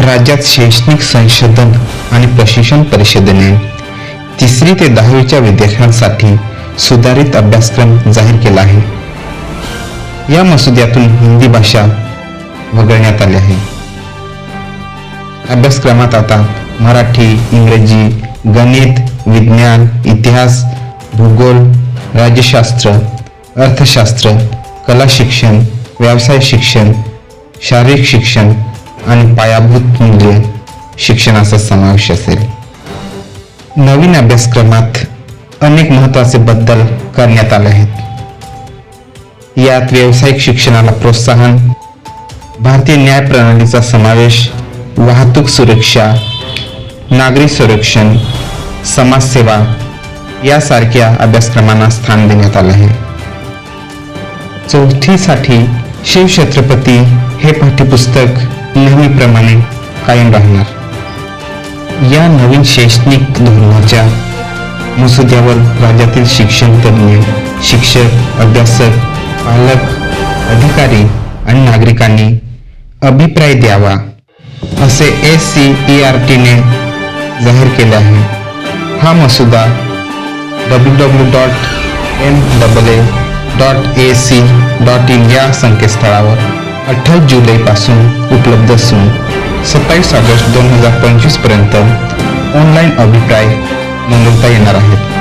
राज्यात शैक्षणिक संशोधन आणि प्रशिक्षण परिषदेने तिसरी ते दहावीच्या विद्यार्थ्यांसाठी सुधारित अभ्यासक्रम जाहीर केला आहे. या मसुद्यातून हिंदी भाषा वगळण्यात आली आहे. अभ्यासक्रमात आता मराठी इंग्रजी गणित विज्ञान इतिहास भूगोल राज्यशास्त्र अर्थशास्त्र कला शिक्षण व्यवसाय शिक्षण शारीरिक शिक्षण आणि पायाभूत मूल्य शिक्षणाचा समावेश असेल. नवीन अभ्यासक्रमात अनेक महत्त्वाचे बदल करण्यात आले आहेत. यात व्यावसायिक शिक्षणाला प्रोत्साहन भारतीय न्याय प्रणालीचा समावेश वाहतूक सुरक्षा नागरी संरक्षण समाजसेवा यासारख्या अभ्यासक्रमांना स्थान देण्यात आलं आहे. चौथीसाठी शिवछत्रपती हे पाठ्यपुस्तक नेहमीप्रमाणे कायम राहणार. या नवीन शैक्षणिक धोरणाच्या मसुद्यावर राज्यातील शिक्षण तज्ज्ञ शिक्षक अभ्यासक पालक अधिकारी आणि नागरिकांनी अभिप्राय द्यावा असे एस सी ई आर टीने जाहीर केले आहे. हा मसुदा W W dot M double A dot A C dot in या संकेतस्थळावर अठ्ठावीस जुलैपासून उपलब्ध असून सत्तावीस ऑगस्ट दोन हजार पंचवीसपर्यंत ऑनलाईन अभिप्राय नोंदवता येणार आहेत.